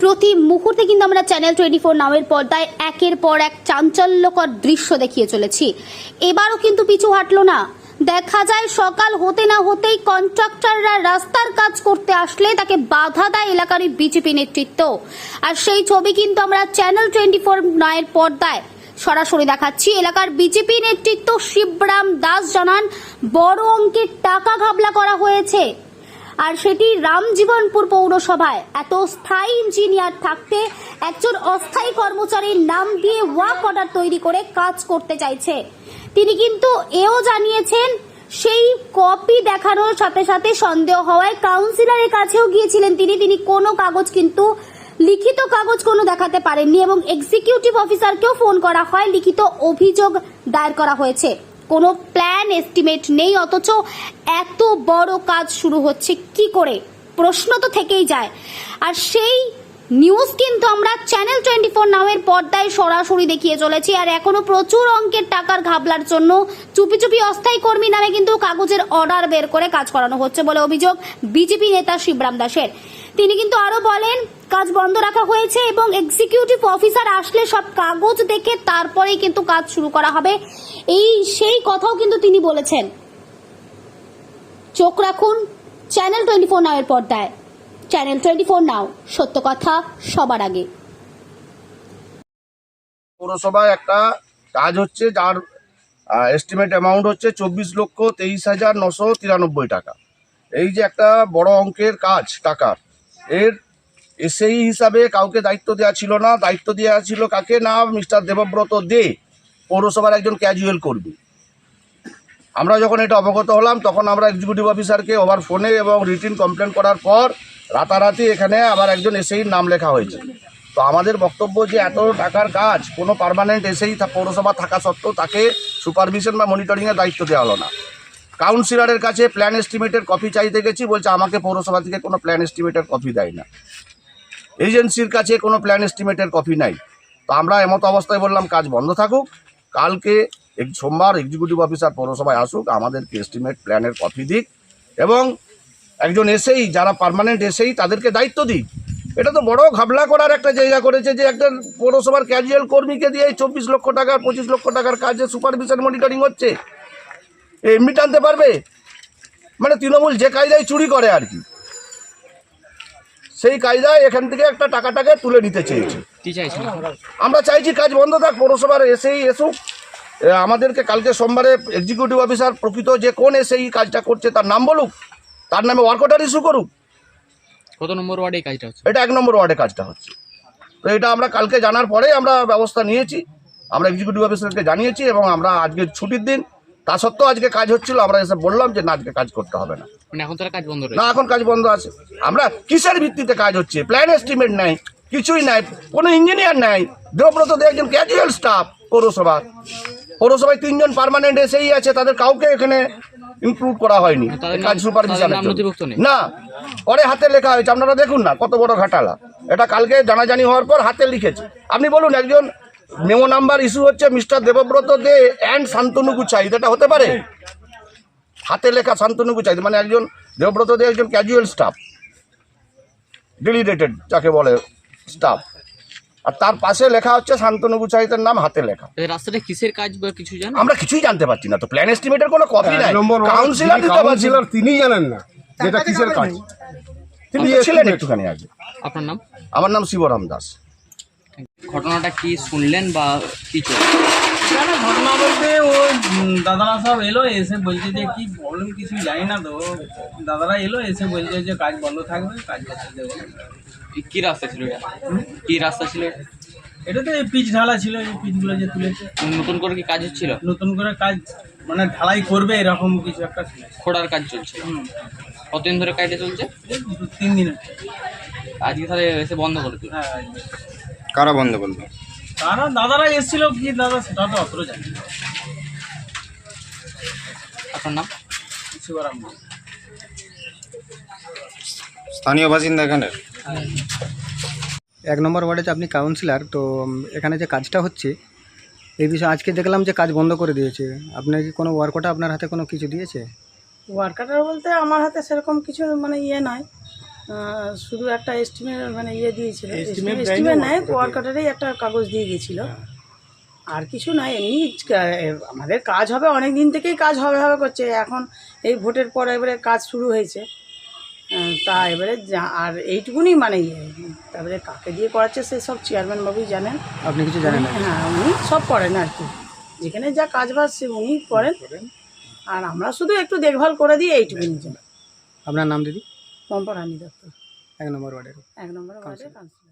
প্রতি মুহূর্তে কিন্তু আমরা চ্যানেল টোয়েন্টি ফোর নামের পর্দায় একের পর এক চাঞ্চল্যকর দৃশ্য দেখিয়ে চলেছি। এবারও কিন্তু পিছু হাঁটলো না। দেখা যায় সকাল হতে না হতেই কন্ট্রাক্টররা রাস্তার কাজ করতে আসলে তাকে বাধা দেয় এলাকার বিজেপি নেতৃত্ব। আর সেই ছবি কিন্তু আমরা চ্যানেল টোয়েন্টি ফোর নয়ের পর্দায় সরাসরি দেখাচ্ছি। এলাকার বিজেপি নেতৃত্ব শিবরাম দাস জানান, বড় অঙ্কের টাকা ঘাবলা করা হয়েছে। আর সেটি রামজীবনপুর পৌরসভায়। এত স্থায়ী ইঞ্জিনিয়ার থাকতে একজন অস্থায়ী কর্মচারীর নাম দিয়ে ওয়াক অর্ডার তৈরি করে কাজ করতে চাইছে। তিনি কিন্তু এও জানিয়েছেন, সেই কপি দেখানোর সাথে সাথে সন্দেহ হওয়ায় কাউন্সিলরের কাছেও গিয়েছিলেন তিনি। তিনি কোনো কাগজ কিন্তু, লিখিত কাগজ কোনো দেখাতে পারেননি এবং এক্সিকিউটিভ অফিসারকেও ফোন করা হয়, লিখিত অভিযোগ দায়ের করা হয়েছে। কোনো প্ল্যান এস্টিমেট নেই, অথচ এত বড় কাজ শুরু হচ্ছে, কি করে? প্রশ্ন তো থেকেই যায়। আর সেই নিউজ কিন্তু আমরা চ্যানেল টোয়েন্টি ফোর নামের পর্দায় সরাসরি দেখিয়ে চলেছি আর এখনও প্রচুর অঙ্কের টাকার ঘাবলার জন্য চুপি চুপি অস্থায়ী কর্মী নামে কিন্তু কাগজের অর্ডার বের করে কাজ করানো হচ্ছে বলে অভিযোগ বিজেপি নেতা শিবরাম দাসের। তিনি কিন্তু আরও বলেন, কাজ বন্ধ রাখা হয়েছে এবং এক্সিকিউটিভ অফিসার আসলে সব কাগজ দেখে তারপরেই কিন্তু কাজ শুরু করা হবে। এই সেই কথাও কিন্তু তিনি বলেছেন। চোখ রাখুন চ্যানেল টোয়েন্টি ফোর নামের পর্দায়। চ্যানেল টোয়েন্টি ফোর নাও সত্য কথা সবার আগে। পৌরসভায় একটা কাজ হচ্ছে, যার এস্টিমেট অ্যামাউন্ট হচ্ছে চব্বিশ লক্ষ তেইশ হাজার নশো তিরানব্বই টাকা। এই যে একটা বড় অঙ্কের কাজ টাকার, এর এসেই হিসাবে কাউকে দায়িত্ব দেওয়া ছিল না। দায়িত্ব দেওয়া ছিল কাকে? না, মিস্টার দেবব্রত দে, পৌরসভার একজন ক্যাজুয়াল কর্মী। আমরা যখন এটা অবগত হলাম, তখন আমরা এক্সিকিউটিভ অফিসারকে ওভার ফোনে এবং রিটিন কমপ্লেন করার পর রাতারাতি এখানে আবার একজন এসেই নাম লেখা হয়েছে। তো আমাদের বক্তব্য যে এত টাকার কাজ, কোনো পার্মানেন্ট এসেই পৌরসভা থাকা সত্ত্বেও তাকে সুপারভিশন বা মনিটরিংয়ের দায়িত্ব দেওয়া হলো না। কাউন্সিলরের কাছে প্ল্যান এস্টিমেটের কপি চাইতে গেছি, বলছে আমাকে পৌরসভা থেকে কোনো প্ল্যান এস্টিমেটের কপি দেয় না। এজেন্সির কাছে কোনো প্ল্যান এস্টিমেটের কপি নাই। তো আমরা এমতো অবস্থায় বললাম, কাজ বন্ধ থাকুক, কালকে সোমবার এক্সিকিউটিভ অফিসার পৌরসভায় আসুক, আমাদেরকে এস্টিমেট প্ল্যানের কপি দিক এবং একজন এসেই যারা পারমানেন্ট এসেই তাদেরকে দায়িত্ব দিই। এটা তো বড় ঘাবলা করার একটা জায়গা করেছে যে একটা পৌরসভার ক্যাজুয়াল কর্মীকে দিয়ে চব্বিশ লক্ষ টাকার পঁচিশ লক্ষ টাকার কাজে সুপারভিশন মনিটরিং হচ্ছে এমনি টানতে পারবে? মানে তৃণমূল যে কায়দায় চুরি করে আর কি। সেই কায়দায় এখান থেকে একটা টাকাটাকে তুলে নিতে চেয়েছে। আমরা চাইছি কাজ বন্ধ থাক পৌরসভার এসেই এসুক। আমাদেরকে কালকে সোমবারে এক্সিকিউটিভ অফিসার প্রকৃত যে কোন এসেই কাজটা করছে তার নাম বলুক। তার নামে ওয়ার্ক অর্ডার ইস্যু করুক। কত নম্বর ওয়ার্ডে কাজটা হচ্ছে? এটা এক নম্বর ওয়ার্ডে কাজটা হচ্ছে। তো এটা আমরা কালকে জানার পরে আমরা ব্যবস্থা নিয়েছি। আমরা এক্সিকিউটিভ অফিসারকে জানিয়েছি এবং আমরা আজকে ছুটির দিন তা সত্ত্বেও আজকে কাজ হচ্ছিল আমরা এসে বললাম যে না আজকে কাজ করতে হবে না। মানে এখন তারা কাজ বন্ধ না এখন কাজ বন্ধ আছে। আমরা কিসের ভিত্তিতে কাজ হচ্ছে? প্ল্যান এস্টিমেট নাই কিছুই নাই কোনো ইঞ্জিনিয়ার নাই। দেবব্রত একজন ক্যাজুয়াল স্টাফ পৌরসভা পৌরসভায় তিনজন পার্মানেন্ট এসেই আছে তাদের কাউকে এখানে ইনক্লুড করা হয়নি। কাজ সুপারভিশনের তাদের নাম না পরে হাতে লেখা হয়েছে আপনারা দেখুন না কত বড় ঘাটালা। এটা কালকে জানাজানি হওয়ার পর হাতে লিখেছে। আপনি বলুন একজন মেমো নাম্বার ইস্যু হচ্ছে মিস্টার দেবব্রত দে অ্যান্ড শান্তনু গুচাই এটা হতে পারে? হাতে লেখা শান্তনু গুচাই মানে একজন দেবব্রত দে একজন ক্যাজুয়াল স্টাফ ডেলিডেটেড যাকে বলে স্টাফ আর তার পাশে লেখা হচ্ছে শান্তনু গুচাইতের নাম হাতে লেখা। এই রাস্তাটা কিসের কাজ বা কিছু জানো আমরা কিছুই জানতে পারছি না তো প্ল্যান এস্টিমেটের কোনো কপি নাই। নম্বর ওয়ার্ড কাউন্সিলর দিতে পারছি কাউন্সিলর তিনি জানেন না যেটা কিসের কাজ। তিনি তিনি ছিলেন একটুখানি আগে। আপনার নাম? আমার নাম শিবরাম দাস। ঘটনাটা কি শুনলেন বা কি চলছে? ঘটনা বলতে ও দাদারা সব এলো এসে বলছে যে কি প্রবলেম কিছু জানি না তো। দাদারা এলো এসে বলছে যে কাজ বন্ধ থাকবে কাজ করতে দেবো। কি রাস্তা ছিল এটা? কি রাস্তা ছিল? এটা? তো এই পিচ ঢালা ছিল এই পিচগুলো যে তুলেছে। নতুন করে কি কাজ হচ্ছিল? নতুন করে কাজ মানে ঢালাই করবে এরকম কিছু একটা ছিল। খোঁড়ার কাজ চলছে। কতদিন ধরে কাজটা চলছে? দু তিন দিন। আজকে তাহলে এসে বন্ধ করে দিল। হ্যাঁ কারা বন্ধ করল? তারা দাদারা এসেছিল কি দাদা সেটা তো অত জানি না। আপনার নাম? নেই। স্থানীয় বাসিন্দা এখানে? এক নম্বর ওয়ার্ডে যে আপনি কাউন্সিলর তো এখানে যে কাজটা হচ্ছে এই বিষয়ে আজকে দেখলাম যে কাজ বন্ধ করে দিয়েছে। আপনার কি কোনো ওয়ার্কটা আপনার হাতে কোনো কিছু দিয়েছে? ওয়ার্কার বলতে আমার হাতে সেরকম কিছু মানে ইয়ে নয় আহ, শুধু একটা এস্টিমেট মানে ইয়ে দিয়েছিল। এস্টিমেট নেয় ওয়ার কাটারেই একটা কাগজ দিয়ে গেছিল। আর কিছু নয় এমনি আমাদের কাজ হবে অনেক দিন থেকেই কাজ হবে হবে করছে। এখন এই ভোটের পর এবারে কাজ শুরু হয়েছে। তা এবারে আর এইটুকুনি মানে ইয়ে। তারপরে কাকে দিয়ে করাচ্ছে সে সব চেয়ারম্যান বাবুই জানেন। আপনি কিছু জানেন হ্যাঁ উনি সব করেন আর কি। যেখানে যা কাজ বাজ সে উনি করেন। আর আমরা শুধু একটু দেখভাল করে দিই এইটুকুনি জন্য আপনার নাম দিদি? পম্পা রানী দত্ত। এক নম্বর ওয়ার্ডের। এক নম্বর ওয়ার্ডের কাউন্সিলর।